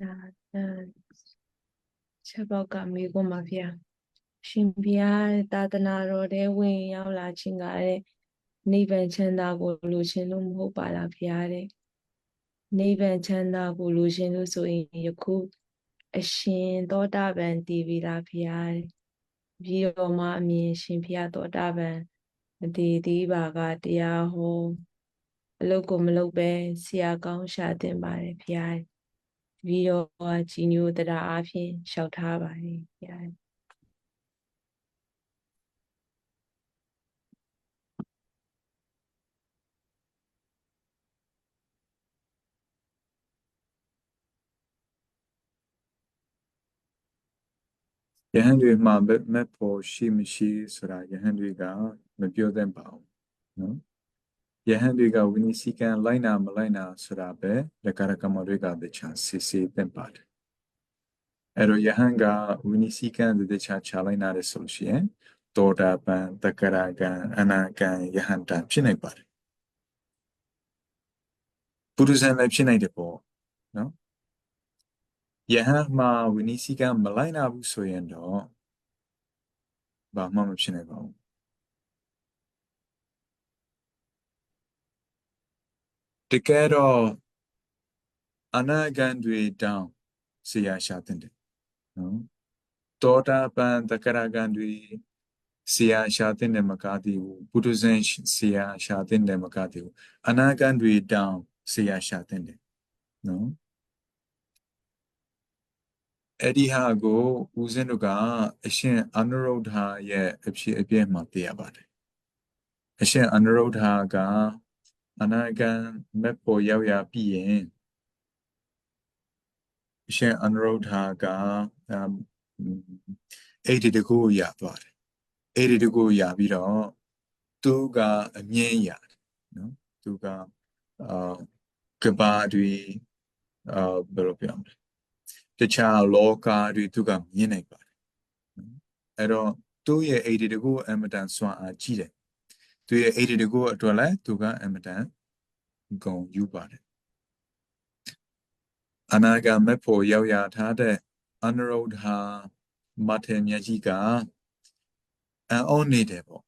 ဒါအဲချက်ပေါက်ကမေးခွန်းပါဗျာရှင်ဘုရားသာသနာတော်ထဲဝင်ရောက်လာခြင်းကတဲ့နိဗ္ဗာန်ချမ်းသာကိုလိုချင်လို့မဟုတ်ပါလားဘုရားတဲ့နိဗ္ဗာန်ချမ်းသာကိုလိုချင်လို့ဆိုရင်ယခုအရှင်သောတာပန်တည်ပြီလားဘုရားတဲ့ပြီးတော့မှအမြင်ရှင်ဘုရားသောတာပန်မတည်သေးပါကတရားဟောအလုတ်ကိုမလုတ်ပဲဆရာကောင်းရှာတင်ပါတယ်ဘုရားတဲ့ ပြီးတော့ជីညိုတရားအဖြစ်လျှောက်ထားပါတယ်ဘုရားယဟန်တွေမှာမက်မက်ဖို့ရှိမရှိဆိုတာယဟန်တွေကမပြောသင့်ပါဘူးနော် ယဟန်တွေကဝိနည်းစည်းကမ်းလိုက်နာမလိုက်နာဆိုတာပဲလက်ကာရကမတွေကတခြားစစ်စစ်သင့်ပါတယ်အဲ့တော့ယဟန်ကဝိနည်းစည်းကမ်းတခြားချလိုက်နာတယ်ဆိုလို့ရှိရင်တောတာပန်တက္ကရာကံအနာကံယဟန်တဖြစ်နိုင်ပါတယ်ပုရုဇဉ်လည်းဖြစ်နိုင်တယ်ပေါ့နော်ယဟန်မှာဝိနည်းစည်းကမ်းမလိုက်နာဘူးဆိုရင်တော့ဘာမှမဖြစ်နိုင်ပါဘူး တကယ်တော့အနာဂံတွေတောင်းဆရာရှာတဲ့တယ်နော်တောတာပန်တက္ကရာကံတွေဆရာရှာတဲ့တယ်မကသေးဘူးပုထုဇဉ်ဆရာရှာတဲ့တယ်မကသေးဘူးအနာဂံတွေတောင်းဆရာရှာတဲ့တယ်နော်အဲ့ဒီဟာကိုဦးဇင်းတို့ကအရှင်အနုရုဒ္ဓရဲ့အဖြစ်အပျက်မှာသိရပါတယ်အရှင်အနုရုဒ္ဓက အနာဂံမက်ပေါ်ရောက်ရပြီးရင်အရှင်အနုရုဒ္ဓကအဲ့ဒီတကူရသွားတယ်အဲ့ဒီတကူရပြီးတော့သူကအမြင်ရတယ်နော်သူကအာကဘာတွေအာဘယ်လိုပြောမလဲတခြားလောကတွေသူကမြင်နိုင်ပါတယ်အဲ့တော့သူ့ရဲ့အိဒီတကူအမတန်စွမ်းအားကြီးတယ် သူရဲ့အိဒီတကူအတွက်လည်းသူကအမတန်ဂုံယူပါတယ်အနာဂတ်မဲ့ဖို့ရောက်ရထားတဲ့အနရုဒ္ဓမထေမြတ်ကြီးကအံ့ဩနေတယ်ပေါ့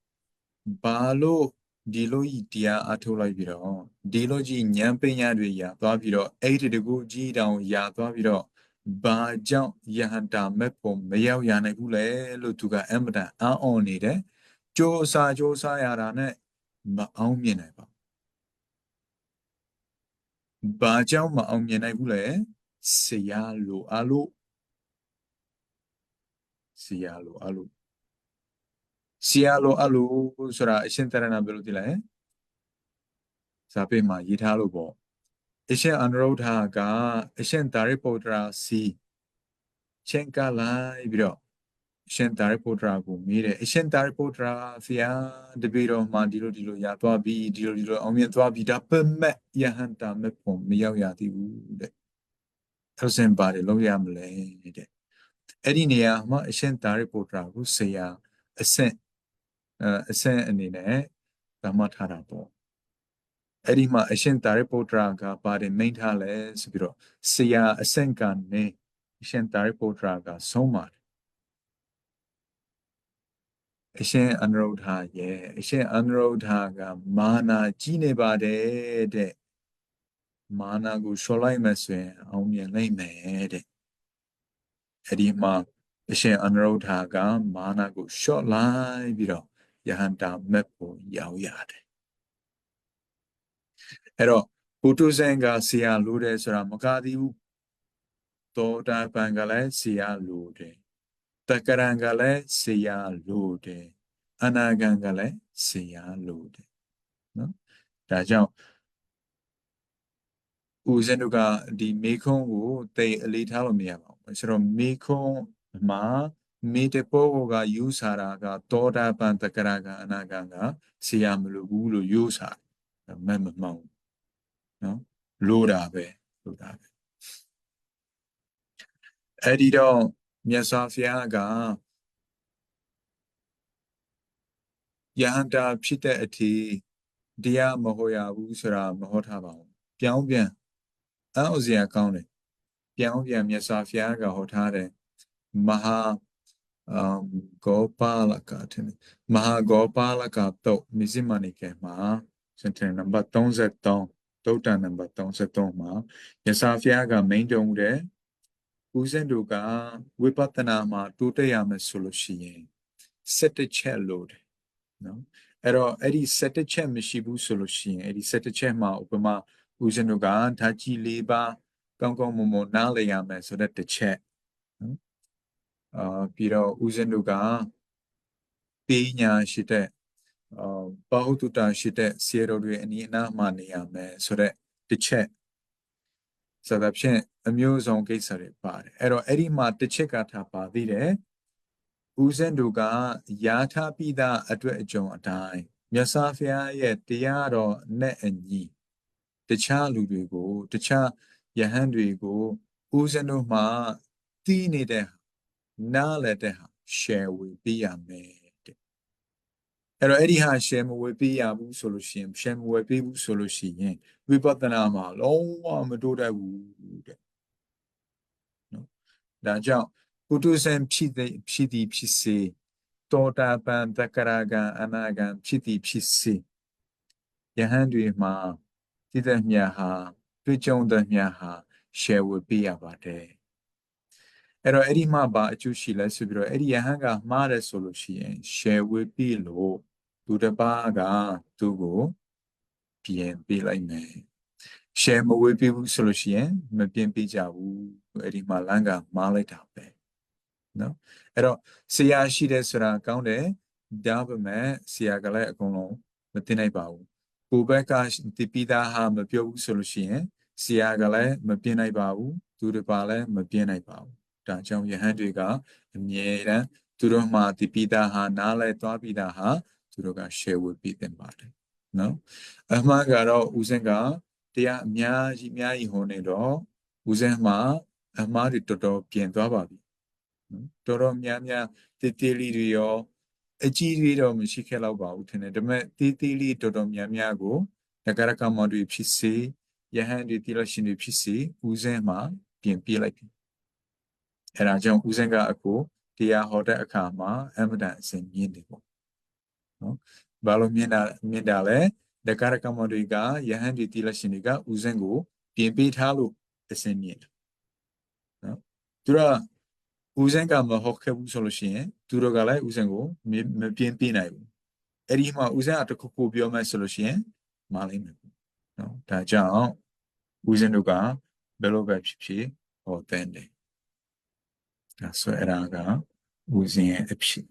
ဘာလို့ဒီလိုကြီးတရားအထုတ်လိုက်ပြီးတော့ဒီလိုကြီးဉာဏ်ပညာတွေရသွားပြီးတော့အဲ့ဒီတကူကြီးတောင်ရသွားပြီးတော့ဘာကြောင့်ယဟန္တာမက်ဖို့မရောက်ရနိုင်ဘူးလဲလို့သူကအမတန်အံ့ဩနေတယ် ကြိုးစားကြိုးစားရတာနဲ့မအောင်မြင်နိုင်ပါဘူးဘာကြောင့်မအောင်မြင်နိုင်ဘူးလဲဆရာလိုအလို့ဆရာလိုအလို့ဆရာလိုအလို့ဆိုတာအရှင်တရဏဘယ်လိုဒီလဲဇာပေမှာရေးထားလို့ပေါ့အရှင်အနရုဒ္ဓကအရှင်ဒါရိပုတ္တရာစီချင်းကလိုက်ပြီးတော့ အရှင်ဒါရိပုတ္တရာကိုမေးတယ်အရှင်ဒါရိပုတ္တရာဆရာတပည့်တော်မှာဒီလိုဒီလိုရသွားပြီဒီလိုဒီလိုအောင်မြင်သွားပြီဒါပမက်ယဟန္တာမက်ပုံမရောက်ရသေးဘူးတဲ့အဲ့စင်ပါတယ်လုံးရမလဲတဲ့အဲ့ဒီနေရာမှာအရှင်ဒါရိပုတ္တရာကိုဆရာအဆင့်အဆင့်အနေနဲ့ဓမ္မထားတာပေါ့အဲ့ဒီမှာအရှင်တာရိပုတ္တရာကပါတယ်မိန်ထားလဲဆိုပြီးတော့ဆရာအဆင့်ကနေအရှင်တာရိပုတ္တရာကဆုံးပါတယ် အရှင်အနုရုဒ္ဓရဲ့အရှင်အနုရုဒ္ဓကမာနာကြီးနေပါတယ်တဲ့မာနာကိုလျှော်လိုက်မှဆိုရင်အောင်မြင်နိုင်မယ်တဲ့အဲ့ဒီမှာအရှင်အနုရုဒ္ဓကမာနာကိုလျှော့လိုက်ပြီးတော့ယဟန္တာမက်ဖို့ရောက်ရတယ်အဲ့တော့ပုထုဇဉ်ကဆရာလိုတယ်ဆိုတာမကသေးဘူးသောတာပန်ကလည်းဆရာလိုတယ် တက္ကရံကလည်းဆရာလိုတယ်အနာဂံကလည်းဆရာလိုတယ်နော်ဒါကြောင့်ဦးဇင်းတို့ကဒီမေခွန်းကိုတိတ်အလေးထားလို့မရပါဘူးဆိုတော့မေခွန်းမှာမေတ္တပိုးကယူဆတာကသောတာပန်တက္ကရာကအနာဂံကဆရာမလိုဘူးလို့ယူဆတယ်မမမှောင်နော်လိုတာပဲလိုတာပဲအဲ့ဒီတော့ မြတ်စွာဘုရားကယဟန္တာဖြစ်တဲ့အထိတရားမဟောရဘူးဆိုတာမဟောထားပါဘူးပြောင်းပြန်အောက်စရာကောင်းတယ်ပြောင်းပြန်မြတ်စွာဘုရားကဟောထားတယ်မဟာအမ်ဂောပါလကတဲ့မဟာဂောပါလကတော့မြစ်စမနိကေမှာစင်တယ်နံပါတ်33တုတ်တန်နံပါတ်33မှာမြတ်စွာဘုရားကမိန့်တော်မူတဲ့ ဦးဇင်းတို့ကဝိပဿနာမှာတိုးတက်ရမယ်ဆိုလို့ရှိရင်7ချက်လို့တယ်နော်အဲ့တော့အဲ့ဒီ7ချက်မရှိဘူးဆိုလို့ရှိရင်အဲ့ဒီ7ချက်မှာဥပမာဦးဇင်းတို့ကဓာတ်ကြီး၄ပါးကောင်းကောင်းမွန်မွန်နားလည်ရမယ်ဆိုတဲ့တစ်ချက်နော်အာပြီးတော့ဦးဇင်းတို့ကပညာရှိတဲ့အာဘာဟုတုတရှိတဲ့ဆေတော်တွေအနည်းအနားမှာနေရမယ်ဆိုတဲ့တစ်ချက် ဆိုတော့ဖြင့်အမျိုးစုံကိစ္စတွေပါတယ်အဲ့တော့အဲ့ဒီမှာတစ်ချက်ကထားပါသေးတယ်ဦးဇင်းတို့ကယာထားပြီးသားအတွက်အကြုံအတိုင်းမြတ်စွာဘုရားရဲ့တရားတော်နဲ့အညီတခြားလူတွေကိုတခြားယဟန်တွေကိုဦးဇင်းတို့မှတီးနေတဲ့နားလည်းတဲ့ဟာ share ဝေပေးရမယ်တဲ့ အဲ့တော့အဲ့ဒီဟာ share မဝေပေးရဘူးဆိုလို့ရှိရင် share မဝေပေးဘူးဆိုလို့ရှိရင်ဝိပဿနာမှာလုံးဝမတိုးတက်ဘူးတဲ့နော်ဒါကြောင့်ပုထုဇဉ်ဖြစ်တဲ့ဖြစ်သည်ဖြစ်စေတောတာပန်တက္ကရာဂံအနာဂံဖြစ်သည်ဖြစ်စေယဟန်တွေမှာတည်တဲ့မြတ်ဟာတွေ့ကြုံတဲ့မြတ်ဟာ share ဝေပေးရပါတယ် အဲ့တော့အဲ့ဒီမှာဘာအကျိုးရှိလဲဆိုပြီးတော့အဲ့ဒီယဟန်ကမှားတယ်ဆိုလို့ရှိရင် share ဝေပေးလို့သူတစ်ပါးကသူ့ကိုပြင်ပေးလိုက်မယ် share မဝေပေးဘူးဆိုလို့ရှိရင်မပြင်ပေးကြဘူးအဲ့ဒီမှာလမ်းကမှားလိုက်တာပဲနော်အဲ့တော့ဆရာရှိတယ်ဆိုတာကောင်းတယ်ဒါပေမဲ့ဆရာကလည်းအကုန်လုံးမသိနိုင်ပါဘူးကိုဘက်ကတပိသားဟာမပြောဘူးဆိုလို့ရှိရင်ဆရာကလည်းမပြင်းနိုင်ပါဘူးသူတစ်ပါလည်းမပြင်းနိုင်ပါဘူး ဒါကြောင့်ယဟန်တွေကအမြဲတမ်းသူတို့မှတပိသားဟာနားလဲသွားပြီးသားဟာသူတို့က share ဝေပြီးတင်ပါတယ်နော်အမှန်ကတော့ဦးစင်ကတရားအများကြီးအများကြီးဟောနေတော့ဦးစင်မှာအမှားတွေတော်တော်ပြင်သွားပါပြီနော်တော်တော်များများတေးသေးလေးတွေရောအကြီးတွေတော့မရှိခဲ့တော့ပါဘူးထင်တယ်ဒါပေမဲ့တေးသေးလေးတော်တော်များများကိုတက္ကရာကမတွေဖြစ်စေယဟန်တွေတိလရှင်တွေဖြစ်စေဦးစင်းမှာပြင်ပြလိုက်ပြီ အဲဒါကြောင့်ဦးစင်းကအခုတရားဟောတဲ့အခါမှာအမတန်အစဉ်မြင့်တယ်ပေါ့နော်ဘာလို့မြင့်တာမြင့်တာလဲတက္ကရာကမတွေကယဟန်တွေတိလရှင်တွေကဦးစင်းကို ပြင်ပေးထားလို့အစဉ်မြင့်တယ်နော်သူကဦးစင်းကမဟုတ်ခဲ့ဘူးဆိုလို့ရှိရင်သူတို့ကလည်းဦးစင်းကိုမပြင်းပြနိုင်ဘူးအဲ့ဒီမှာဦးစင်းအတခုခုပြောမယ်ဆိုလို့ရှိရင်မာလိမ့်မယ်နော်ဒါကြောင့်ဦးစင်းတို့ကဘယ်လိုပဲဖြစ်ဖြစ်ဟောတဲ့တယ် ဒါဆိုအဲ့ဒါကဦးစင်းရဲ့အဖြစ်